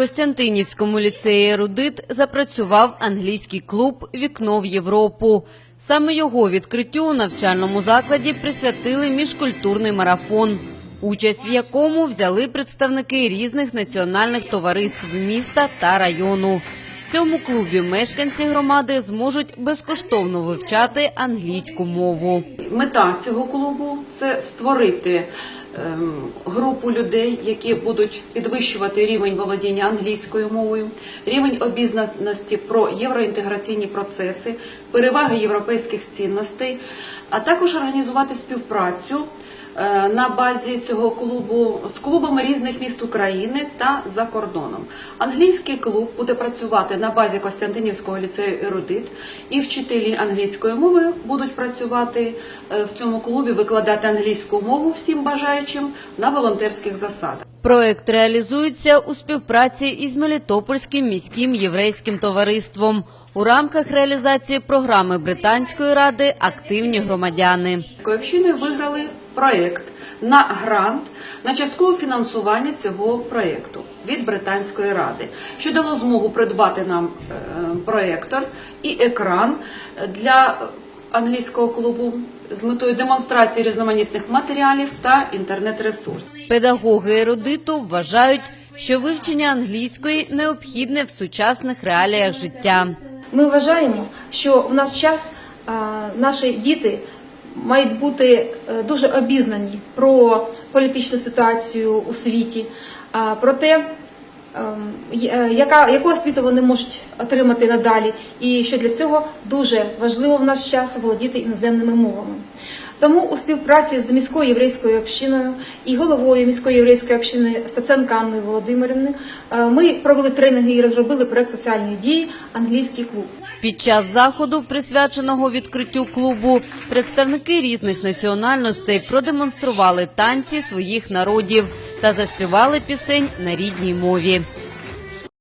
Костянтинівському ліцеї «Ерудит» запрацював англійський клуб «Вікно в Європу». Саме його відкриттю у навчальному закладі присвятили міжкультурний марафон, участь в якому взяли представники різних національних товариств міста та району. Цьому клубі мешканці громади зможуть безкоштовно вивчати англійську мову. Мета цього клубу це створити ем, групу людей, які будуть підвищувати рівень володіння англійською мовою, рівень обізнаності про євроінтеграційні процеси, переваги європейських цінностей, а також організувати співпрацю на базі цього клубу з клубами різних міст України та за кордоном. Англійський клуб буде працювати на базі Костянтинівського ліцею Ерудит, і вчителі англійської мови будуть працювати е, в цьому клубі, викладати англійську мову всім бажаючим на волонтерських засадах. Проект реалізується у співпраці із Мелітопольським міським єврейським товариством у рамках реалізації програми Британської ради Активні громадяни. Общиною виграли проєкт на грант на часткове фінансування цього проєкту від Британської ради, що дало змогу придбати нам е, проєктор і екран для англійського клубу з метою демонстрації різноманітних матеріалів та інтернет-ресурсів. Педагоги ерудиту вважають, що вивчення англійської необхідне в сучасних реаліях життя. Ми вважаємо, що в наш час а, наші діти мають бути е, дуже обізнані про політичну ситуацію у світі, про те, ем, е, яку освіту вони можуть отримати надалі, і що для цього дуже важливо в наш час володіти іноземними мовами. Тому у співпраці з міською єврейською общиною і головою міської єврейської общини Стаценко Анною Володимирівною е, ми провели тренінги і розробили проект соціальної дії Англійський клуб. Під час заходу, присвяченого відкриттю клубу, представники різних національностей продемонстрували танці своїх народів та заспівали пісень на рідній мові.